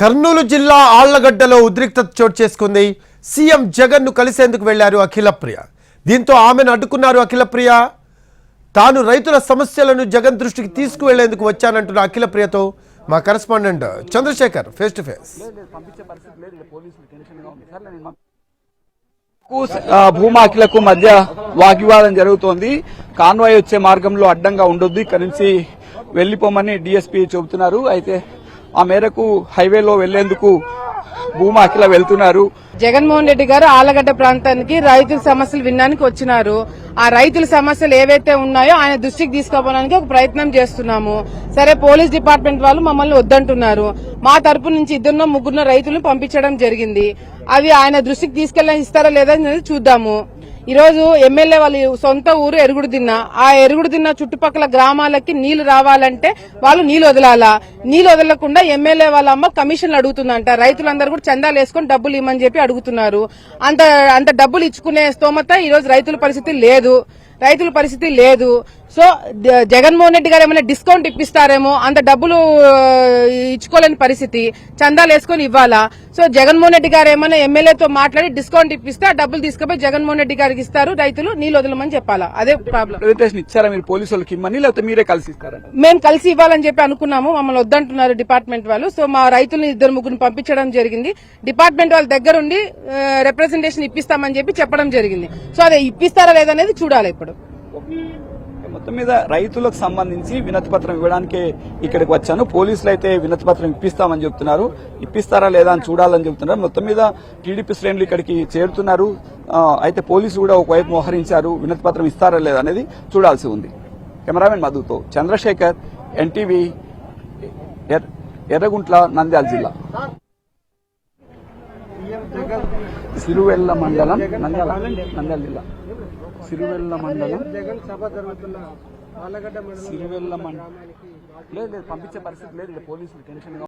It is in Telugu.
కర్నూలు జిల్లా ఆళ్ళగడ్డలో ఉద్రిక్తత చోటు చేసుకుంది. సీఎం జగన్ను కలిసేందుకు వెళ్ళారు అఖిలప్రియ దీంతో ఆమెను అడ్డుకున్నారు అఖిలప్రియ తాను రైతుల సమస్యలను జగన్ దృష్టికి తీసుకువెళ్ళేందుకు వచ్చానంటున్న అఖిలప్రియతో మా correspondent Chandrashekar face to face భూమాకిలకు మధ్య వాగ్వివాదం జరుగుతోంది. కాన్వాయ్ వచ్చే మార్గంలో అడ్డంగా ఉండొద్దు. ఇక్కడి నుంచి వెళ్ళిపోమని డిఎస్పీ చెబుతున్నారు. అయితే ఆ మేరకు హైవేలో వెళ్ళేందుకు భూమా అఖిల వెళ్తున్నారు. జగన్మోహన్ రెడ్డి గారు ఆలగడ్డ ప్రాంతానికి రైతుల సమస్యలు వినడానికి వచ్చినారు. ఆ రైతుల సమస్యలు ఏవైతే ఉన్నాయో ఆయన దృష్టికి తీసుకోవడానికి ఒక ప్రయత్నం చేస్తున్నాము. సరే పోలీస్ డిపార్ట్మెంట్ వాళ్ళు మమ్మల్ని వద్దంటున్నారు. మా తరపు నుంచి ఇద్దరున్నో ముగ్గురున్న రైతులను పంపించడం జరిగింది. అవి ఆయన దృష్టికి తీసుకెళ్ళి ఇస్తారా లేదా చూద్దాము. ఈరోజు ఎమ్మెల్యే వాళ్ళు సొంత ఊరు ఎరుగుడు దిన్న ఆ ఎరుగుడు దిన్న చుట్టుపక్కల గ్రామాలకి నీళ్ళు రావాలంటే వాళ్ళు నీళ్ళు వదలాలా? నీళ్ళు వదలకుండా ఎమ్మెల్యే వాళ్ళ అమ్మ కమిషన్లు అడుగుతుందంట. రైతులందరూ కూడా చందాలు వేసుకొని డబ్బులు ఇవ్వమని చెప్పి అడుగుతున్నారు. అంత అంత డబ్బులు ఇచ్చుకునే స్తోమత ఈరోజు రైతుల పరిస్థితి లేదు. రైతుల పరిస్థితి లేదు. సో జగన్మోహన్ రెడ్డి గారు ఏమైనా డిస్కౌంట్ ఇప్పిస్తారేమో అంత డబ్బులు ఇచ్చుకోలేని పరిస్థితి చందాలు వేసుకొని ఇవ్వాలా? సో జగన్మోహన్ రెడ్డి గారు ఏమైనా ఎమ్మెల్యేతో మాట్లాడి డిస్కౌంట్ ఇప్పిస్తే ఆ డబ్బులు తీసుకుపోయి జగన్మోహన్ రెడ్డి గారికి ఇస్తారు రైతులు నీళ్ళు వదలమని చెప్పాలా? అదే ప్రాబ్లం ఇచ్చారా మీరు పోలీసు వాళ్ళకి ఇమ్మని లేకపోతే మీరే కలిసి ఇస్తారంట మేము కలిసి ఇవ్వాలని చెప్పి అనుకున్నాము మమ్మల్ని వద్దంటున్నారు డిపార్ట్మెంట్ వాళ్ళు. సో మా రైతులను ఇద్దరు ముగ్గురు పంపించడం జరిగింది. డిపార్ట్మెంట్ వాళ్ళ దగ్గరుండి రిప్రజెంటేషన్ ఇప్పిస్తామని చెప్పి చెప్పడం జరిగింది. సో అదే ఇప్పిస్తారా లేదనేది చూడాలి ఇప్పుడు. మొత్తం మీద రైతులకు సంబంధించి వినతి పత్రం ఇవ్వడానికే ఇక్కడికి వచ్చాను. పోలీసులు అయితే వినతి పత్రం ఇప్పిస్తామని చెప్తున్నారు. ఇప్పిస్తారా లేదా అని చూడాలని చెప్తున్నారు. మొత్తం మీద టీడీపీ శ్రేణులు ఇక్కడికి చేరుతున్నారు. అయితే పోలీసులు కూడా ఒకవైపు మోహరించారు. వినతి పత్రం ఇస్తారా లేదా అనేది చూడాల్సి ఉంది. కెమెరామెన్ మధుతో చంద్రశేఖర్ ఎన్టీవీ ఎర్రగుంట్ల నంద్యాల జిల్లా. సిరువెల్ల మండలం నంద్యాల నంద్యాల జిల్లా. సిరువెల్ల మండలం. సిరువెల్ల మండలం లేదు లేదు పంపించే పరిస్థితి లేదు పోలీసులు టెన్షన్గా